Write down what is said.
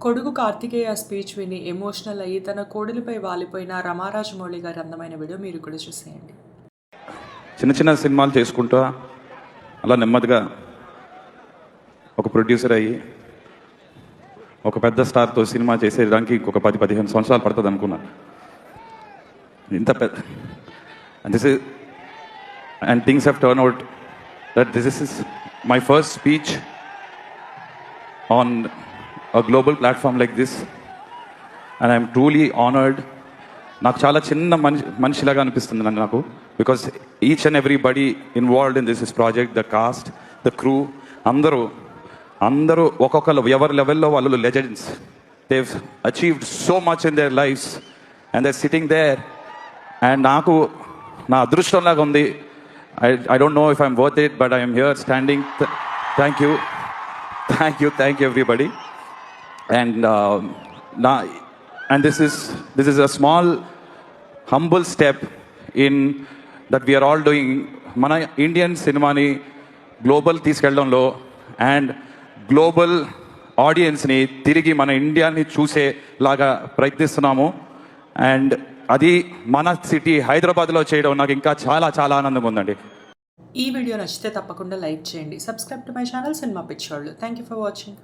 కొడుకు కార్తికేయ స్పీచ్ విని ఎమోషనల్ అయ్యి తన కోడలిపై వాలిపోయిన రమారాజమౌళి గారి అందమైన వీడియో మీరు కూడా చూసేయండి. చిన్న చిన్న సినిమాలు చేసుకుంటా అలా నెమ్మదిగా ఒక ప్రొడ్యూసర్ అయ్యి ఒక పెద్ద స్టార్తో సినిమా చేసేదానికి ఇంకొక పది పదిహేను సంవత్సరాలు పడుతుంది అనుకున్నాను ఇంత పెద్ద this is and things have turn out that this is my first speech on a global platform like this and I'm truly honoured నాకు చాలా చిన్న మనిషి మనిషిలాగా అనిపిస్తుంది నన్ను నాకు. Because each and everybody involved in this is project the cast the crew అందరూ అందరూ ఒక్కొక్కరు ఎవరి లెవెల్లో వాళ్ళు legends they've achieved so much in their lives and they sitting there and నాకు నా అదృష్టంలాగా ఉంది. I I don't know if I'm worth it but I'm here standing thank you thank you thank you everybody and నా and this is this is a small humble step in that we're all doing మన Indian సినిమాని global తీసుకెళ్ళడంలో and global ఆడియన్స్ని తిరిగి మన ఇండియాని చూసేలాగా ప్రయత్నిస్తున్నాము. And అది మన సిటీ హైదరాబాద్లో చేయడం నాకు ఇంకా చాలా చాలా ఆనందంగా ఉందండి ఈ వీడియో నచ్చితే తప్పకుండా లైక్ చేయండి. Subscribe to my channel cinema పిచ్చోళ్ళు థ్యాంక్ యూ ఫర్ వాచింగ్